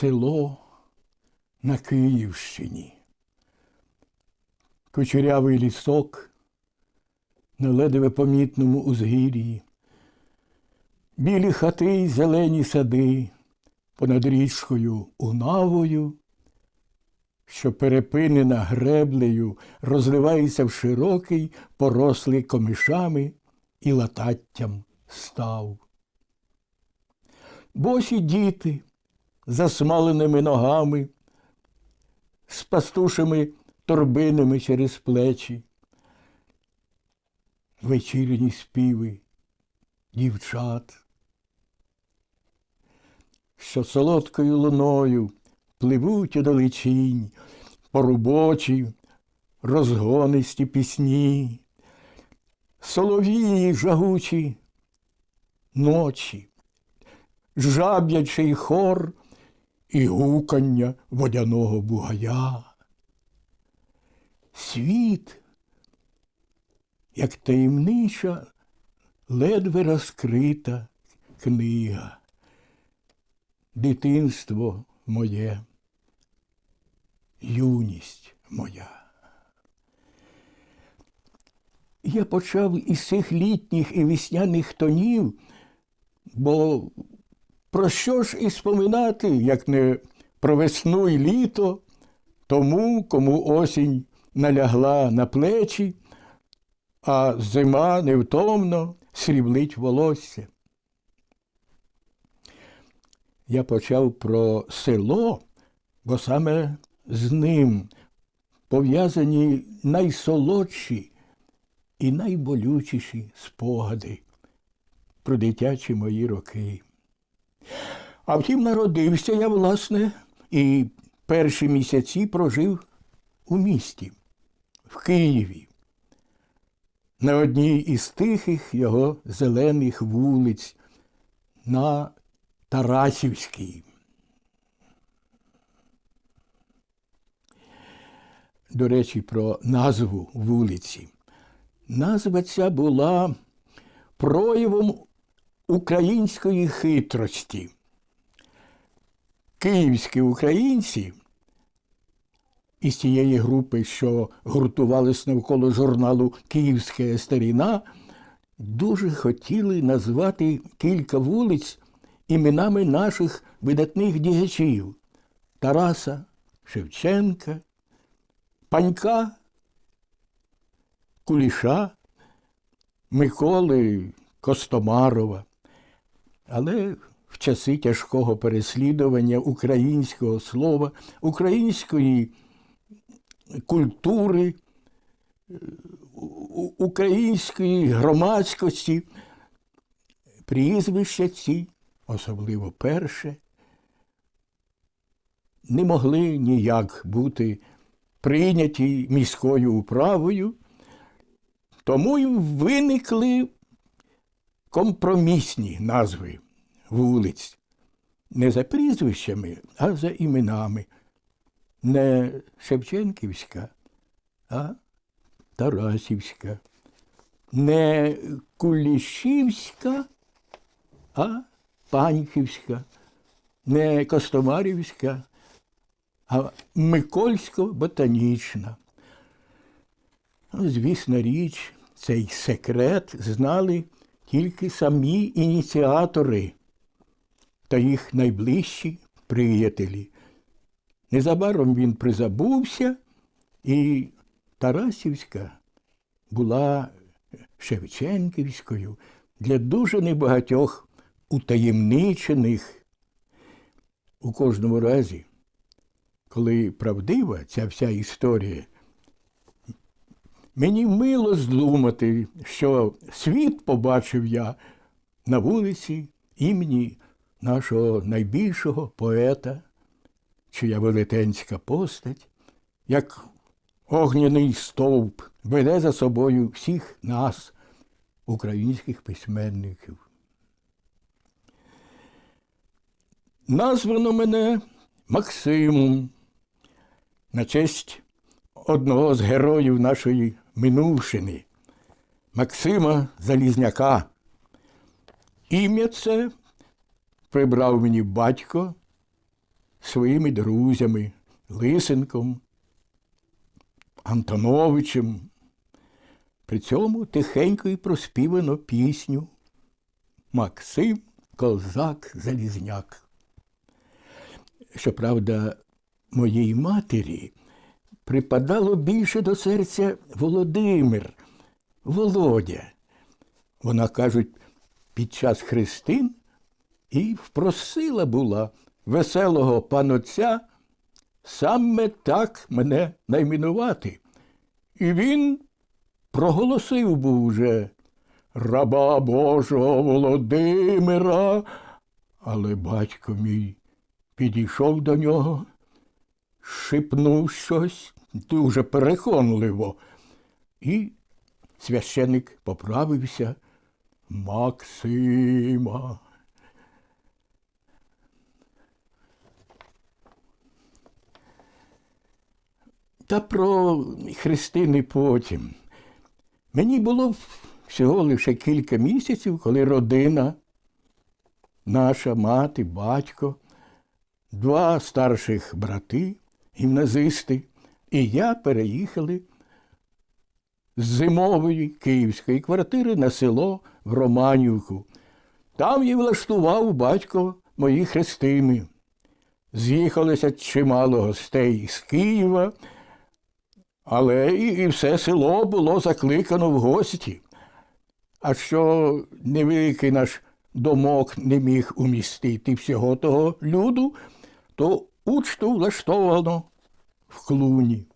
село на Київщині. Кучерявий лісок на ледве помітному узгір'ї, білі хати й зелені сади понад річкою Унавою, що перепинена греблею розливається в широкий, порослий комишами і лататтям став. Босі діти засмаленими ногами, з пастушими торбинами через плечі, вечірні співи дівчат, що солодкою луною пливуть у далечінь, порубочі, розгонисті пісні, соловії жагучі ночі, жаб'ячий хор і гукання водяного бугая. Світ, як таємнича, ледве розкрита книга. Дитинство моє, юність моя. Я почав із цих літніх і весняних тонів, бо про що ж і споминати, як не про весну і літо, тому, кому осінь налягла на плечі, а зима невтомно сріблить волосся. Я почав про село, бо саме з ним пов'язані найсолодші і найболючіші спогади про дитячі мої роки. А втім, народився я, власне, і перші місяці прожив у місті, в Києві, на одній із тихих його зелених вулиць, на Тарасівській. До речі, про назву вулиці. Назва ця була проявом української хитрості. Київські українці із тієї групи, що гуртувались навколо журналу Київська старіна, дуже хотіли назвати кілька вулиць іменами наших видатних діячів Тараса Шевченка, Панька, Куліша, Миколи Костомарова. Але в часи тяжкого переслідування українського слова, української культури, української громадськості, прізвища ці, особливо перше, не могли ніяк бути прийняті міською управою, тому й виникли компромісні назви вулиць. Не за прізвищами, а за іменами. Не Шевченківська, а Тарасівська. Не Кулішівська, а Паньківська. Не Костомарівська, а Микольсько-ботанічна. Ну, Звісна річ, цей секрет знали тільки самі ініціатори та їх найближчі приятелі. Незабаром він призабувся, і Тарасівська була Шевченківською для дуже небагатьох утаємничених. У кожному разі, коли правдива ця вся історія, Мені мило здумати, що світ побачив я на вулиці імені нашого найбільшого поета, чия велетенська постать, як огняний стовп, веде за собою всіх нас, українських письменників. Названо мене Максимом на честь одного з героїв нашої минувшини Максима Залізняка. Ім'я це прибрав мені батько своїми друзями Лисенком, Антоновичем. При цьому тихенько й проспівано пісню Максим Козак Залізняк. Щоправда, моїй матері припадало більше до серця Володимир, Володя. Вона, кажуть, під час хрестин і впросила була веселого панотця саме так мене найменувати. І він проголосив був уже раба Божого Володимира, але батько мій підійшов до нього, шипнув щось дуже переконливо, і священик поправився Максима. Та про хрестини потім. Мені було всього лише кілька місяців, коли родина, наша мати, батько, два старших брати, гімназисти, і я переїхали з зимової київської квартири на село в Романівку. Там і влаштував батько мої хрестини. З'їхалося чимало гостей з Києва, але і, і все село було закликано в гості. А що невеликий наш домок не міг умістити всього того люду, то учту влаштовано в клуні.